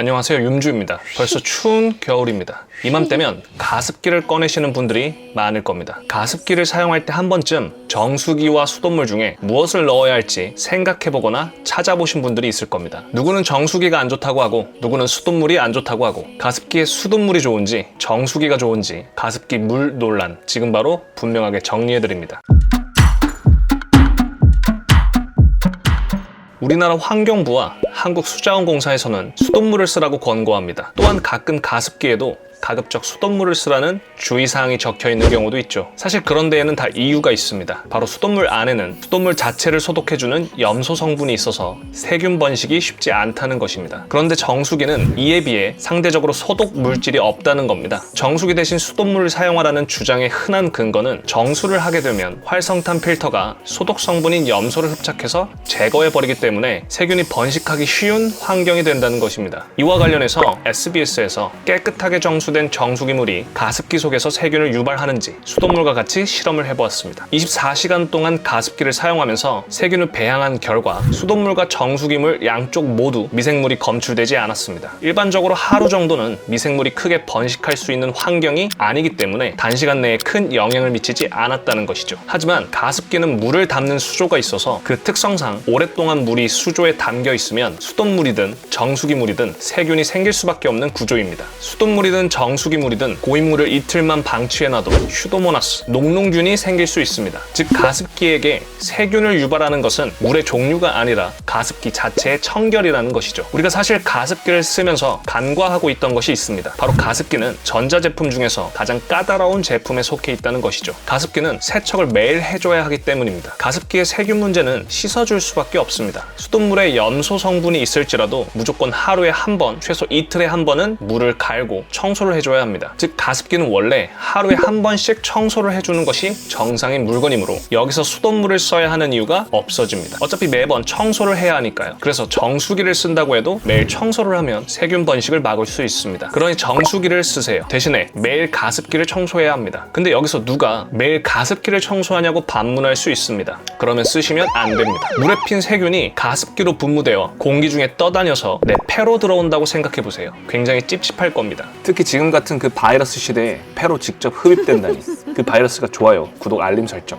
안녕하세요 윤주입니다. 벌써 추운 겨울입니다. 이맘때면 가습기를 꺼내시는 분들이 많을 겁니다. 가습기를 사용할 때 한 번쯤 정수기와 수돗물 중에 무엇을 넣어야 할지 생각해보거나 찾아보신 분들이 있을 겁니다. 누구는 정수기가 안 좋다고 하고 누구는 수돗물이 안 좋다고 하고 가습기에 수돗물이 좋은지 정수기가 좋은지 가습기 물 논란 지금 바로 분명하게 정리해드립니다. 우리나라 환경부와 한국수자원공사에서는 수돗물을 쓰라고 권고합니다. 또한 가끔 가습기에도 가급적 수돗물을 쓰라는 주의사항이 적혀 있는 경우도 있죠. 사실 그런 데에는 다 이유가 있습니다. 바로 수돗물 안에는 수돗물 자체를 소독해주는 염소 성분이 있어서 세균 번식이 쉽지 않다는 것입니다. 그런데 정수기는 이에 비해 상대적으로 소독 물질이 없다는 겁니다. 정수기 대신 수돗물을 사용하라는 주장의 흔한 근거는 정수를 하게 되면 활성탄 필터가 소독 성분인 염소를 흡착해서 제거해버리기 때문에 세균이 번식하기 쉬운 환경이 된다는 것입니다. 이와 관련해서 SBS에서 깨끗하게 정수 된 정수기 물이 가습기 속에서 세균을 유발하는지 수돗물과 같이 실험을 해보았습니다. 24시간 동안 가습기를 사용하면서 세균을 배양한 결과 수돗물과 정수기 물 양쪽 모두 미생물이 검출되지 않았습니다. 일반적으로 하루 정도는 미생물이 크게 번식할 수 있는 환경이 아니기 때문에 단시간 내에 큰 영향을 미치지 않았다는 것이죠. 하지만 가습기는 물을 담는 수조가 있어서 그 특성상 오랫동안 물이 수조에 담겨 있으면 수돗물이든 정수기 물이든 세균이 생길 수밖에 없는 구조입니다. 수돗물이든 정수기 물이든 고인물을 이틀만 방치해놔도 휴도모나스, 녹농균이 생길 수 있습니다. 즉 가습기에게 세균을 유발하는 것은 물의 종류가 아니라 가습기 자체의 청결이라는 것이죠. 우리가 사실 가습기를 쓰면서 간과하고 있던 것이 있습니다. 바로 가습기는 전자제품 중에서 가장 까다로운 제품에 속해 있다는 것이죠. 가습기는 세척을 매일 해줘야 하기 때문입니다. 가습기의 세균 문제는 씻어줄 수밖에 없습니다. 수돗물에 염소 성분이 있을지라도 무조건 하루에 한 번, 최소 이틀에 한 번은 물을 갈고 청소를 해줘야 합니다. 즉 가습기는 원래 하루에 한 번씩 청소를 해주는 것이 정상인 물건이므로 여기서 수돗물을 써야 하는 이유가 없어집니다. 어차피 매번 청소를 해야 하니까요. 그래서 정수기를 쓴다고 해도 매일 청소를 하면 세균 번식을 막을 수 있습니다. 그러니 정수기를 쓰세요. 대신에 매일 가습기를 청소해야 합니다. 근데 여기서 누가 매일 가습기를 청소하냐고 반문할 수 있습니다. 그러면 쓰시면 안 됩니다. 물에 핀 세균이 가습기로 분무되어 공기 중에 떠다녀서 내 폐로 들어온다고 생각해 보세요. 굉장히 찝찝할 겁니다. 특히 지금 같은 그 바이러스 시대에 폐로 직접 흡입된다니. 그 바이러스가 좋아요. 구독 알림 설정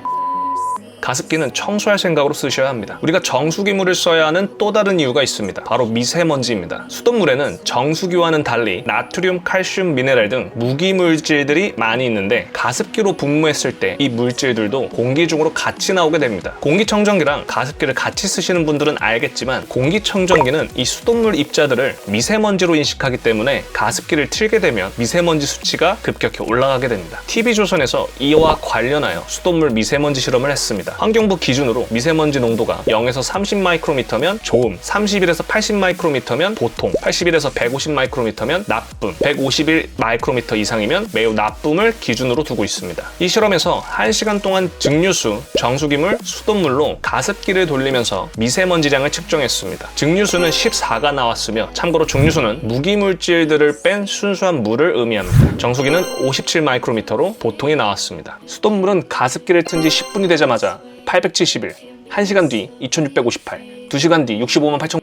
가습기는 청소할 생각으로 쓰셔야 합니다. 우리가 정수기물을 써야 하는 또 다른 이유가 있습니다. 바로 미세먼지입니다. 수돗물에는 정수기와는 달리 나트륨, 칼슘, 미네랄 등 무기 물질들이 많이 있는데 가습기로 분무했을 때 이 물질들도 공기 중으로 같이 나오게 됩니다. 공기청정기랑 가습기를 같이 쓰시는 분들은 알겠지만 공기청정기는 이 수돗물 입자들을 미세먼지로 인식하기 때문에 가습기를 틀게 되면 미세먼지 수치가 급격히 올라가게 됩니다. TV조선에서 이와 관련하여 수돗물 미세먼지 실험을 했습니다. 환경부 기준으로 미세먼지 농도가 0에서 30 마이크로미터면 좋음, 31에서 80 마이크로미터면 보통, 81에서 150 마이크로미터면 나쁨, 151 마이크로미터 이상이면 매우 나쁨을 기준으로 두고 있습니다. 이 실험에서 1시간 동안 증류수, 정수기물, 수돗물로 가습기를 돌리면서 미세먼지량을 측정했습니다. 증류수는 14가 나왔으며 참고로 증류수는 무기물질들을 뺀 순수한 물을 의미합니다. 정수기는 57 마이크로미터로 보통이 나왔습니다. 수돗물은 가습기를 튼 지 10분이 되자마자 871, 1시간 뒤 2658, 2시간 뒤 65만 8천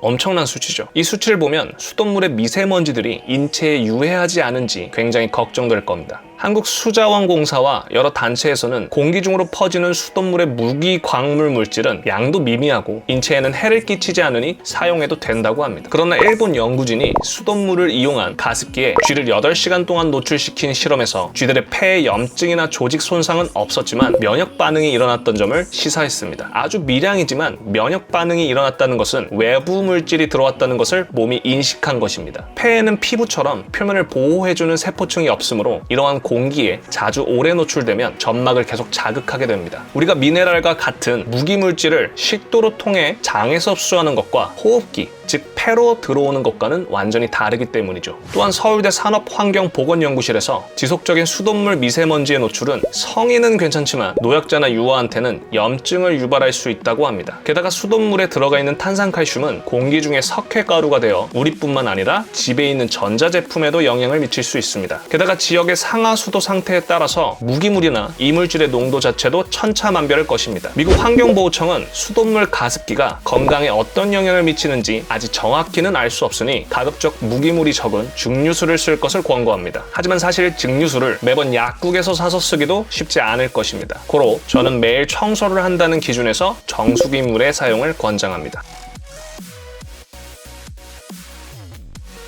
엄청난 수치죠. 이 수치를 보면 수돗물의 미세먼지들이 인체에 유해하지 않은지 굉장히 걱정될 겁니다. 한국수자원공사와 여러 단체에서는 공기 중으로 퍼지는 수돗물의 무기 광물 물질은 양도 미미하고 인체에는 해를 끼치지 않으니 사용해도 된다고 합니다. 그러나 일본 연구진이 수돗물을 이용한 가습기에 쥐를 8시간 동안 노출시킨 실험에서 쥐들의 폐에 염증이나 조직 손상은 없었지만 면역 반응이 일어났던 점을 시사했습니다. 아주 미량이지만 면역 반응이 일어났다는 것은 외부 물질이 들어왔다는 것을 몸이 인식한 것입니다. 폐에는 피부처럼 표면을 보호해주는 세포층이 없으므로 이러한 공기에 자주 오래 노출되면 점막을 계속 자극하게 됩니다. 우리가 미네랄과 같은 무기 물질을 식도로 통해 장에서 흡수하는 것과 호흡기, 즉 폐로 들어오는 것과는 완전히 다르기 때문이죠. 또한 서울대 산업환경보건연구실에서 지속적인 수돗물 미세먼지의 노출은 성인은 괜찮지만 노약자나 유아한테는 염증을 유발할 수 있다고 합니다. 게다가 수돗물에 들어가 있는 탄산칼슘은 공기 중에 석회가루가 되어 우리뿐만 아니라 집에 있는 전자제품에도 영향을 미칠 수 있습니다. 게다가 지역의 상하 수도 상태에 따라서 무기물이나 이물질의 농도 자체도 천차만별일 것입니다. 미국 환경보호청은 수돗물 가습기가 건강에 어떤 영향을 미치는지 아직 정확히는 알 수 없으니 가급적 무기물이 적은 증류수를 쓸 것을 권고합니다. 하지만 사실 증류수를 매번 약국에서 사서 쓰기도 쉽지 않을 것입니다. 고로 저는 매일 청소를 한다는 기준에서 정수기물의 사용을 권장합니다.